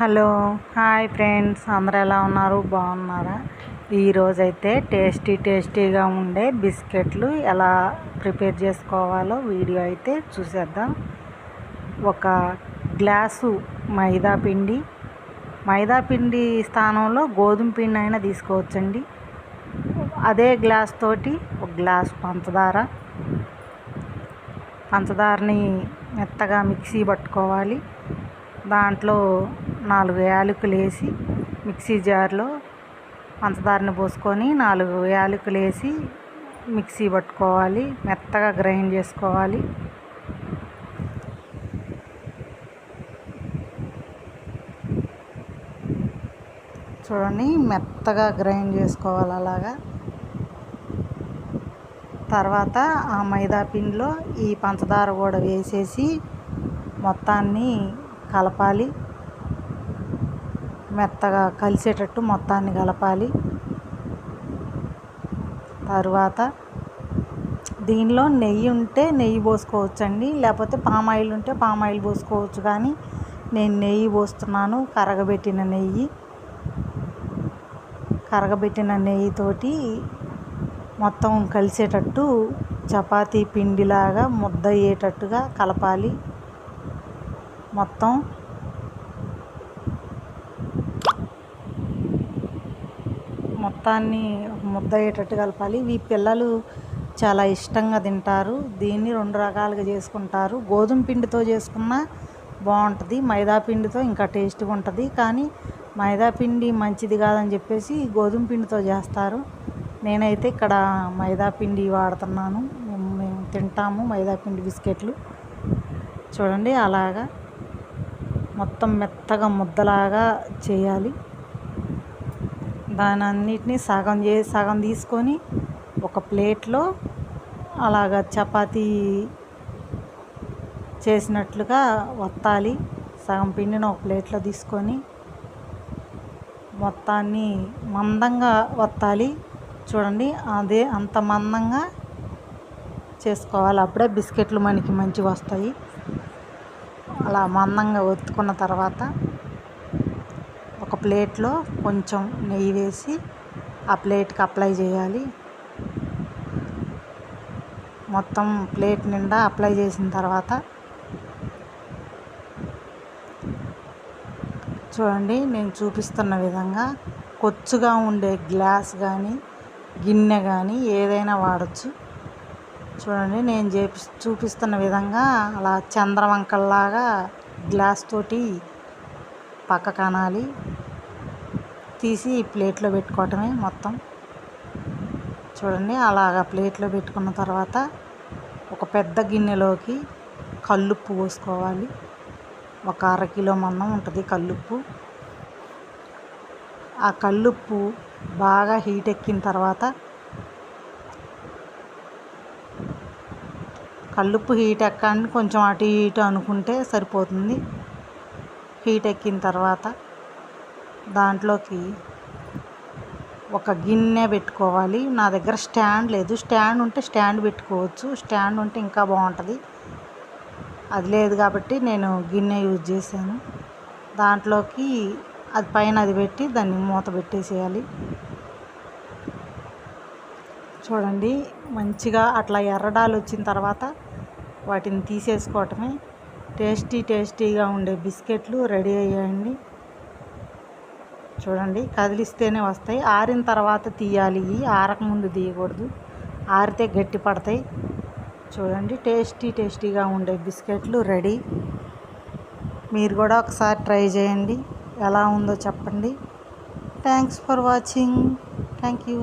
Hello hi friends. అందరు ఎలా ఉన్నారు? బాగున్నారా? ఈరోజైతే టేస్టీ టేస్టీగా ఉండే బిస్కెట్లు ఎలా ప్రిపేర్ చేసుకోవాలో వీడియో అయితే చూసేద్దాం. ఒక గ్లాసు మైదా పిండి. మైదా పిండి స్థానంలో గోధుమ పిండి అయినా తీసుకోవచ్చండి. అదే గ్లాస్ తోటి ఒక గ్లాస్ పంచదార. పంచదారని మెత్తగా మిక్సీ పట్టుకోవాలి. దాంట్లో నాలుగు యాలకులు వేసి మిక్సీ జార్లో పంచదారని పోసుకొని నాలుగు యాలకులు వేసి మిక్సీ పట్టుకోవాలి. మెత్తగా గ్రైండ్ చేసుకోవాలి. చూడండి మెత్తగా గ్రైండ్ చేసుకోవాలి అలాగా. తర్వాత ఆ మైదా పిండిలో ఈ పంచదార కూడా వేసేసి మొత్తాన్ని కలపాలి. మెత్తగా కలిసేటట్టు మొత్తాన్ని కలపాలి. తరువాత దీనిలో నెయ్యి ఉంటే నెయ్యి పోసుకోవచ్చండి. లేకపోతే పామాయిల్ ఉంటే పామాయిల్ పోసుకోవచ్చు. కానీ నేను నెయ్యి పోస్తున్నాను కరగబెట్టిన నెయ్యి. కరగబెట్టిన నెయ్యితోటి మొత్తం కలిసేటట్టు చపాతీ పిండిలాగా ముద్ద అయ్యేటట్టుగా కలపాలి. మొత్తం మొత్తాన్ని ముద్ద అయ్యేటట్టు కలపాలి. ఈ పిల్లలు చాలా ఇష్టంగా తింటారు. దీన్ని రెండు రకాలుగా చేసుకుంటారు. గోధుమ పిండితో చేసుకున్న బాగుంటుంది. మైదా పిండితో ఇంకా టేస్ట్గా ఉంటుంది. కానీ మైదా పిండి మంచిది కాదని చెప్పేసి గోధుమ పిండితో చేస్తారు. నేనైతే ఇక్కడ మైదా పిండి వాడుతున్నాను. మేము తింటాము మైదా పిండి బిస్కెట్లు. చూడండి అలాగా మొత్తం మెత్తగా ముద్దలాగా చేయాలి. దాని అన్నిటినీ సగం చే సగం తీసుకొని ఒక ప్లేట్లో అలాగ చపాతీ చేసినట్లుగా వత్తాలి. సగం పిండిని ఒక ప్లేట్లో తీసుకొని మొత్తాన్ని మందంగా వత్తాలి. చూడండి అదే అంత మందంగా చేసుకోవాలి. అప్పుడే బిస్కెట్లు మనకి మంచిగా వస్తాయి. అలా మందంగా ఒత్తుకున్న తర్వాత ఒక ప్లేట్లో కొంచెం నెయ్యి వేసి ఆ ప్లేట్కి అప్లై చేయాలి. మొత్తం ప్లేట్ నిండా అప్లై చేసిన తర్వాత చూడండి నేను చూపిస్తున్న విధంగా కొచ్చుగా ఉండే గ్లాస్ కానీ గిన్నె కానీ ఏదైనా వాడచ్చు. చూడండి నేను చేపి చూపిస్తున్న విధంగా అలా చంద్రవంకల్లాగా గ్లాస్ తోటి పక్క కనాలి తీసి ప్లేట్లో పెట్టుకోవటమే మొత్తం. చూడండి అలాగా ప్లేట్లో పెట్టుకున్న తర్వాత ఒక పెద్ద గిన్నెలోకి కల్లుప్పు పోసుకోవాలి. ఒక అరకిలో మందం ఉంటుంది కల్లుప్పు. ఆ కల్లుప్పు బాగా హీట్ ఎక్కిన తర్వాత కల్లుప్పు హీట్ ఎక్కండి కొంచెం అటు ఇటు అనుకుంటే సరిపోతుంది. హీట్ ఎక్కిన తర్వాత దాంట్లోకి ఒక గిన్నె పెట్టుకోవాలి. నా దగ్గర స్టాండ్ లేదు. స్టాండ్ ఉంటే స్టాండ్ పెట్టుకోవచ్చు. స్టాండ్ ఉంటే ఇంకా బాగుంటుంది. అది లేదు కాబట్టి నేను గిన్నె యూజ్ చేశాను. దాంట్లోకి అది పైన అది పెట్టి దాన్ని మూత పెట్టేసేయాలి. చూడండి మంచిగా అట్లా ఎర్రడాలు వచ్చిన తర్వాత వాటిని తీసేసుకోవటమే టేస్టీ టేస్టీగా ఉండే బిస్కెట్లు రెడీ అయ్యాయండి చూడండి కదిలిస్తేనే వస్తాయి. ఆరిన తర్వాత తీయాలి. ఇవి ఆరకముందు తీయకూడదు. ఆరితే గట్టి పడతాయి. చూడండి టేస్టీ టేస్టీగా ఉండే బిస్కెట్లు రెడీ. మీరు కూడా ఒకసారి ట్రై చేయండి. ఎలా ఉందో చెప్పండి. Thanks for watching. Thank you.